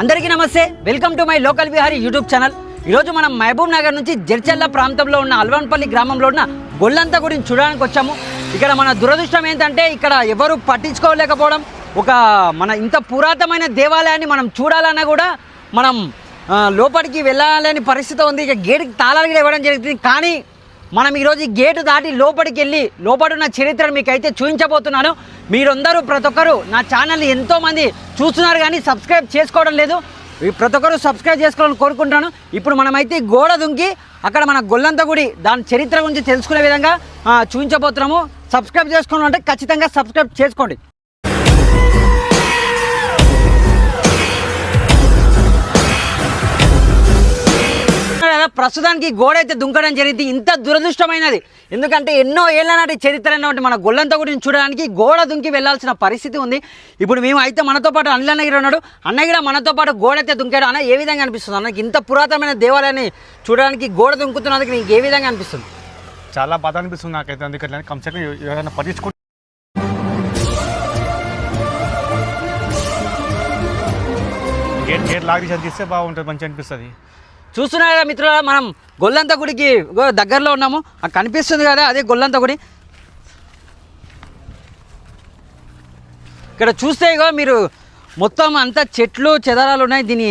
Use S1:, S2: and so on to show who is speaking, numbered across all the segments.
S1: అందరికీ నమస్తే. Welcome to my local Vihari YouTube channel ఈరోజు మనం మహబూబ్ నగర్ నుంచి జడ్చెల్ల ప్రాంతంలో ఉన్న అల్వన్పల్లి గ్రామంలో ఉన్న గొల్లంత గురించి చూడడానికి వచ్చాము. ఇక్కడ మన దురదృష్టం ఏంటంటే ఇక్కడ ఎవరు పట్టించుకోలేకపోవడం ఒక మన ఇంత పురాతనమైన దేవాలయాన్ని మనం చూడాలన్నా కూడా మనం లోపలికి వెళ్ళాలని పరిస్థితి ఉంది. ఇక గేటుకి తాళాలు కూడా ఇవ్వడం జరుగుతుంది. కానీ మనం ఈరోజు ఈ గేటు దాటి లోపలికి వెళ్ళి లోపడున్న చరిత్రను మీకైతే చూపించబోతున్నాను. మీరందరూ ప్రతి ఒక్కరు నా ఛానల్ని ఎంతోమంది చూస్తున్నారు కానీ సబ్స్క్రైబ్ చేసుకోవడం లేదు. ఈ ప్రతి ఒక్కరు సబ్స్క్రైబ్ చేసుకోవాలని కోరుకుంటాను ఇప్పుడు మనమైతే గోడ దుంకి అక్కడ మన గొల్లంత గుడి దాని చరిత్ర గురించి తెలుసుకునే విధంగా చూపించబోతున్నాము. సబ్స్క్రైబ్ చేసుకోవడం అంటే ఖచ్చితంగా సబ్స్క్రైబ్ చేసుకోండి. కదా, ప్రస్తుతానికి గోడ అయితే దుంకడం జరిగింది. ఇంత దురదృష్టమైనది. ఎందుకంటే ఎన్నో ఏళ్ళ నాటి చరిత్ర అన్నటువంటి మన గొల్లంతా గురించి చూడడానికి గోడ దుంకి వెళ్ళాల్సిన పరిస్థితి ఉంది. ఇప్పుడు మేము అయితే మనతో పాటు అనిల్ అన్నగిరి ఉన్నాడు. అన్నగిరి మనతో పాటు గోడ అయితే దుంకాడు. అన్న ఏ విధంగా అనిపిస్తుంది? అన్నకి ఇంత పురాతనమైన దేవాలయాన్ని చూడడానికి గోడ దుంకుతున్నందుకు నీకు ఏ విధంగా అనిపిస్తుంది?
S2: చాలా బాధ అనిపిస్తుంది నాకైతే. అందుకని కంసెప్ట్ ఎవరైనా పట్టించుకుంటే గేట్ గేట్ లాగ్ తీసి బాగుంటుంది మంచిగా అనిపిస్తుంది.
S1: చూస్తున్నారు కదా మనం గొల్లంత గుడికి దగ్గరలో ఉన్నాము. కనిపిస్తుంది కదా అదే గొల్లంత గుడి. ఇక్కడ చూస్తే మీరు మొత్తం అంతా చెట్లు చెదరాలు ఉన్నాయి. దీన్ని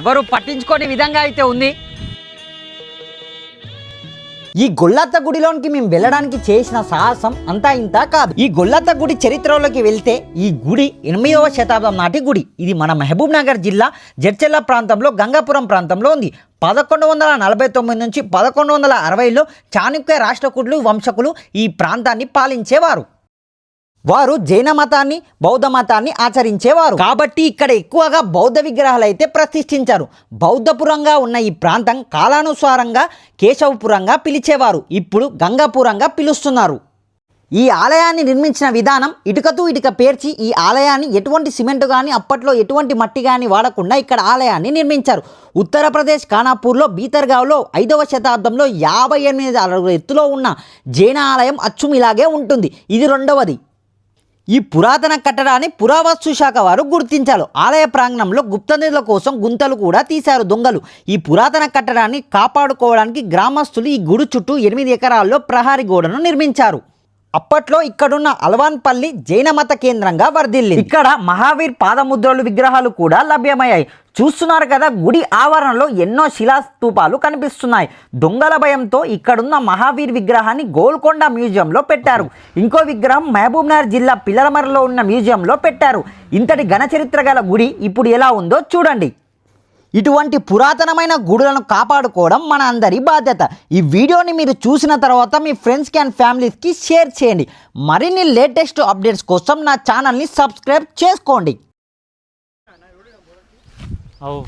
S1: ఎవరు పట్టించుకోని విధంగా అయితే ఉంది. ఈ గొల్లత్త గుడిలోనికి మేము వెళ్ళడానికి చేసిన సాహసం అంతా ఇంత కాదు. ఈ గొల్లత్త గుడి చరిత్రలోకి వెళ్తే ఈ గుడి ఎనిమిదవ శతాబ్దం నాటి గుడి. ఇది మన మహబూబ్ నగర్ జిల్లా జడ్చెల్ల ప్రాంతంలో గంగాపురం ప్రాంతంలో ఉంది. పదకొండు వందల నలభై తొమ్మిది నుంచి పదకొండు వందల అరవైలో చాణుక్య రాష్ట్రకూటులు వంశకులు ఈ ప్రాంతాన్ని పాలించేవారు. వారు జైన మతాన్ని బౌద్ధ మతాన్ని ఆచరించేవారు. కాబట్టి ఇక్కడ ఎక్కువగా బౌద్ధ విగ్రహాలు అయితే ప్రతిష్ఠించారు. బౌద్ధపురంగా ఉన్న ఈ ప్రాంతం కాలానుసారంగా కేశవపురంగా పిలిచేవారు. ఇప్పుడు గంగాపురంగా పిలుస్తున్నారు. ఈ ఆలయాన్ని నిర్మించిన విధానం ఇటుకతో ఇటుక పేర్చి ఈ ఆలయాన్ని ఎటువంటి సిమెంట్ కానీ అప్పట్లో ఎటువంటి మట్టి కానీ వాడకుండా ఇక్కడ ఆలయాన్ని నిర్మించారు. ఉత్తరప్రదేశ్ ఖానాపూర్లో బీతర్గావ్లో ఐదవ శతాబ్దంలో యాభై ఎనిమిది అడుగుల ఎత్తులో ఉన్న జైన ఆలయం అచ్చుం ఇలాగే ఉంటుంది. ఇది రెండవది. ఈ పురాతన కట్టడాన్ని పురావస్తు శాఖ వారు గుర్తించారు. ఆలయ ప్రాంగణంలో గుప్త నిధుల కోసం గుంతలు కూడా తీశారు దొంగలు. ఈ పురాతన కట్టడాన్ని కాపాడుకోవడానికి గ్రామస్తులు ఈ గుడి చుట్టూ ఎనిమిది ఎకరాల్లో ప్రహారీ గోడను నిర్మించారు. అప్పట్లో ఇక్కడున్న అల్వాన్పల్లి జైన మత కేంద్రంగా వర్ధిల్లి ఇక్కడ మహావీర్ పాదముద్రలు విగ్రహాలు కూడా లభ్యమయ్యాయి. చూస్తున్నారు కదా గుడి ఆవరణలో ఎన్నో శిలాస్తూపాలు కనిపిస్తున్నాయి. దొంగల భయంతో ఇక్కడున్న మహావీర్ విగ్రహాన్ని గోల్కొండ మ్యూజియంలో పెట్టారు. ఇంకో విగ్రహం మహబూబ్నగర్ జిల్లా పిల్లలమరలో ఉన్న మ్యూజియంలో పెట్టారు. ఇంతటి ఘనచరిత్ర గల గుడి ఇప్పుడు ఎలా ఉందో చూడండి. ఇటువంటి పురాతనమైన గుడులను కాపాడుకోవడం మన అందరి బాధ్యత. ఈ వీడియోని మీరు చూసిన తర్వాత మీ ఫ్రెండ్స్కి అండ్ ఫ్యామిలీస్కి షేర్ చేయండి. మరిన్ని లేటెస్ట్ అప్డేట్స్ కోసం నా ఛానల్ని సబ్స్క్రైబ్ చేసుకోండి.
S2: అవు.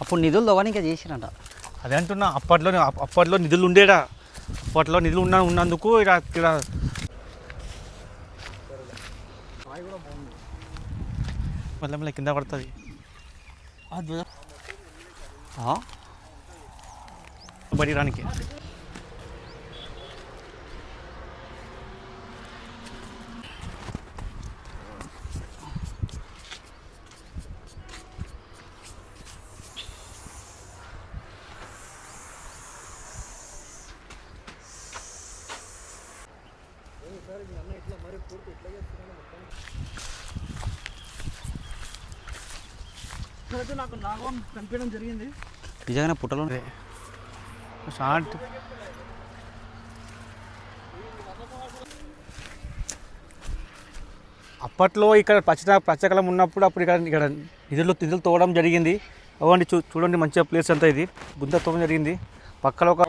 S1: అప్పుడు నిధులు దొవనిక చేసిరంట.
S2: అదే అంటున్నా అప్పట్లో అప్- అప్పట్లో నిధులు ఉండేడా? అప్పట్లో నిధులు ఉన్న ఉన్నందుకు ఇక్కడ ఇక్కడ మళ్ళీ మళ్ళీ కింద పడుతుంది. బడి రానికి
S3: నాకు నాగం కనిపించడం జరిగింది.
S1: నిజంగానే పుట్టలో
S2: షార్ట్. అప్పట్లో ఇక్కడ పచ్చ పచ్చకలం ఉన్నప్పుడు అప్పుడు ఇక్కడ ఇక్కడ నిధులు నిధులు తోవడం జరిగింది. అవ్వండి చూ చూడండి మంచిగా ప్లేస్ అంతా ఇది. గుంత తోవడం జరిగింది. పక్కన ఒక